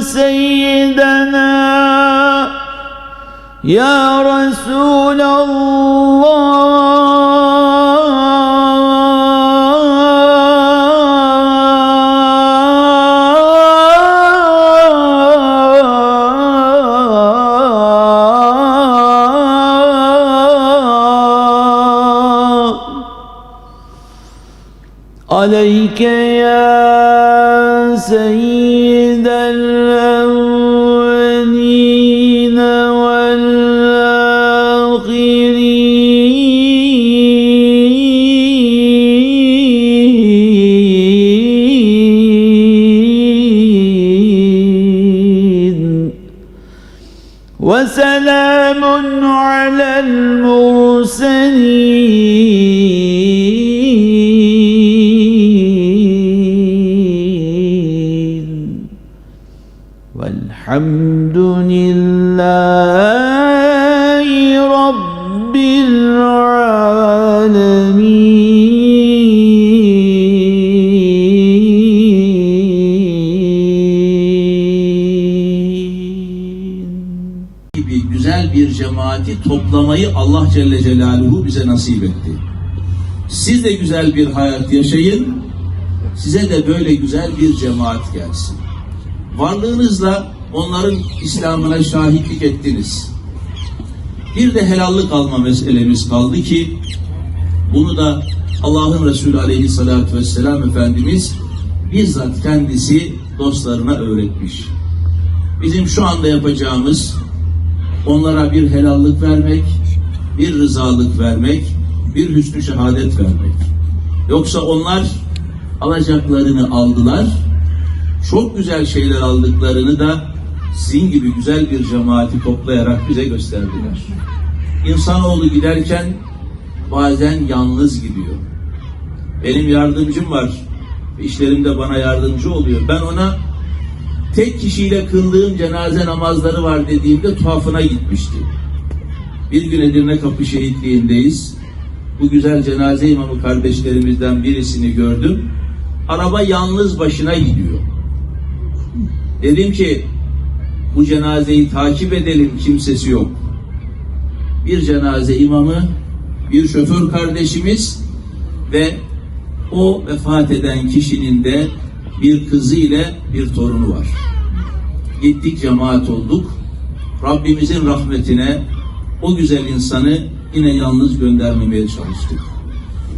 سيدنا يا رسول الله عليك يا سيد الأولين والآخرين. وسلام على المرسلين. والحمد لله رب العالمين gibi güzel bir cemaati toplamayı Allah Celle Celaluhu bize nasip etti. Siz de güzel bir hayat yaşayın, size de böyle güzel bir cemaat gelsin. Varlığınızla onların İslam'ına şahitlik ettiniz. Bir de helallik alma meselemiz kaldı ki, bunu da Allah'ın Resulü Aleyhisselatü Vesselam Efendimiz bizzat kendisi dostlarına öğretmiş. Bizim şu anda yapacağımız onlara bir helallik vermek, bir rızalık vermek, bir hüsnü şehadet vermek. Yoksa onlar alacaklarını aldılar, çok güzel şeyler aldıklarını da sizin gibi güzel bir cemaati toplayarak bize gösterdiler. İnsanoğlu giderken bazen yalnız gidiyor. Benim yardımcım var, işlerimde bana yardımcı oluyor. Ben ona tek kişiyle kıldığım cenaze namazları var dediğimde tuhafına gitmişti. Bir gün Edirne Kapı Şehitliği'ndeyiz. Bu güzel cenaze imamı kardeşlerimizden birisini gördüm. Araba yalnız başına gidiyor. Dedim ki bu cenazeyi takip edelim kimsesi yok. Bir cenaze imamı, bir şoför kardeşimiz ve o vefat eden kişinin de bir kızı ile bir torunu var. Gittik cemaat olduk. Rabbimizin rahmetine o güzel insanı yine yalnız göndermemeye çalıştık.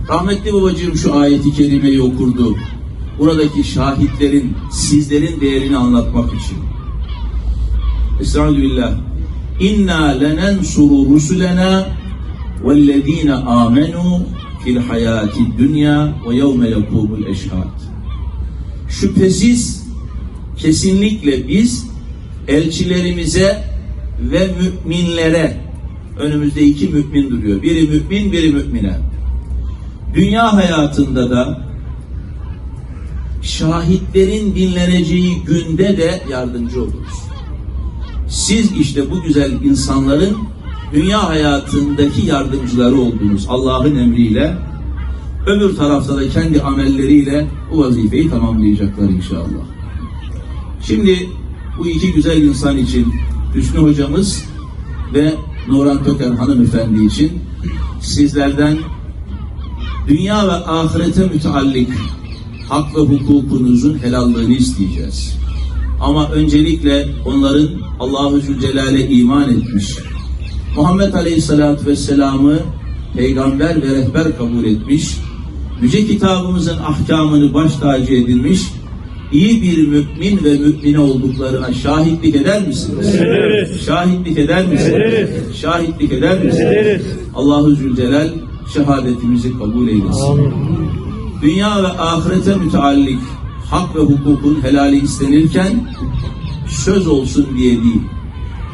Rahmetli babacığım şu ayeti kerimeyi okurdu. Buradaki şahitlerin, sizlerin değerini anlatmak için. Estağfirullah. İnna lenensuru rusulena vellezine amenu fil hayati dünya ve yevme yakumul eşhad. Şüphesiz kesinlikle biz elçilerimize ve müminlere önümüzde iki mümin duruyor. Biri mümin, biri mümine. Dünya hayatında da şahitlerin dinleneceği günde de yardımcı oluruz. Siz işte bu güzel insanların dünya hayatındaki yardımcıları oldunuz Allah'ın emriyle. Öbür tarafta da kendi amelleriyle bu vazifeyi tamamlayacaklar inşallah. Şimdi bu iki güzel insan için Hüsnü hocamız ve Nuran Töker hanımefendi için sizlerden dünya ve ahirete müteallik hak ve hukukunuzun helallığını isteyeceğiz. Ama öncelikle onların Allahu Zülcelal'e iman etmiş, Muhammed Aleyhisselatü Vesselam'ı peygamber ve rehber kabul etmiş, Yüce kitabımızın ahkamını baş tacı edilmiş, iyi bir mümin ve mümine olduklarına şahitlik eder misiniz? Ederiz. Şahitlik eder misiniz? Ederiz. Şahitlik eder misiniz? Ederiz. Allahu Zülcelal şehadetimizi kabul eylesin. Dünya ve ahirete müteallik hak ve hukukun helali istenirken söz olsun diye değil.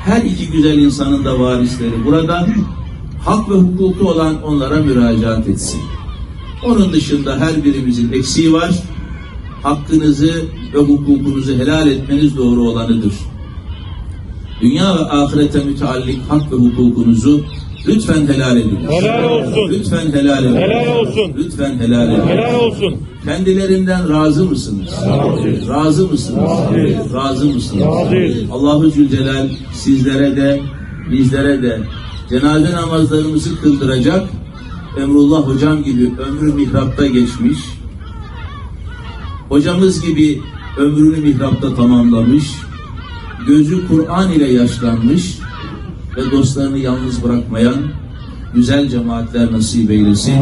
Her iki güzel insanın da varisleri burada hak ve hukuku olan onlara müracaat etsin. Onun dışında her birimizin eksiği var. Hakkınızı ve hukukunuzu helal etmeniz doğru olanıdır. Dünya ve ahirete müteallik hak ve hukukunuzu lütfen helal edin. Helal olsun. Lütfen helal edin. Helal olsun. Lütfen helal edin. Helal olsun. Kendilerinden razı mısınız? Razı mısınız? Razı mısınız? Razıyız. Allahu Zülcelal sizlere de bizlere de cenaze namazlarımızı kıldıracak Emrullah hocam gibi ömrü mihrapta geçmiş hocamız gibi ömrünü mihrapta tamamlamış gözü Kur'an ile yaşlanmış ve dostlarını yalnız bırakmayan güzel cemaatler nasip eylesin.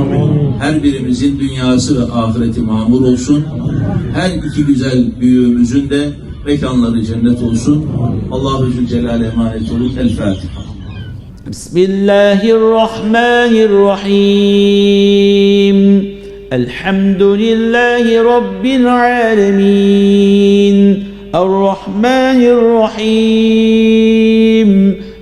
Her birimizin dünyası ve ahireti mamur olsun. Her iki güzel büyüğümüzün de mekanları cennet olsun. Allahu Zülcelal emanet olun. El Fatiha. Bismillahirrahmanirrahim. Elhamdülillahi Rabbil alemin. Errahmanirrahim.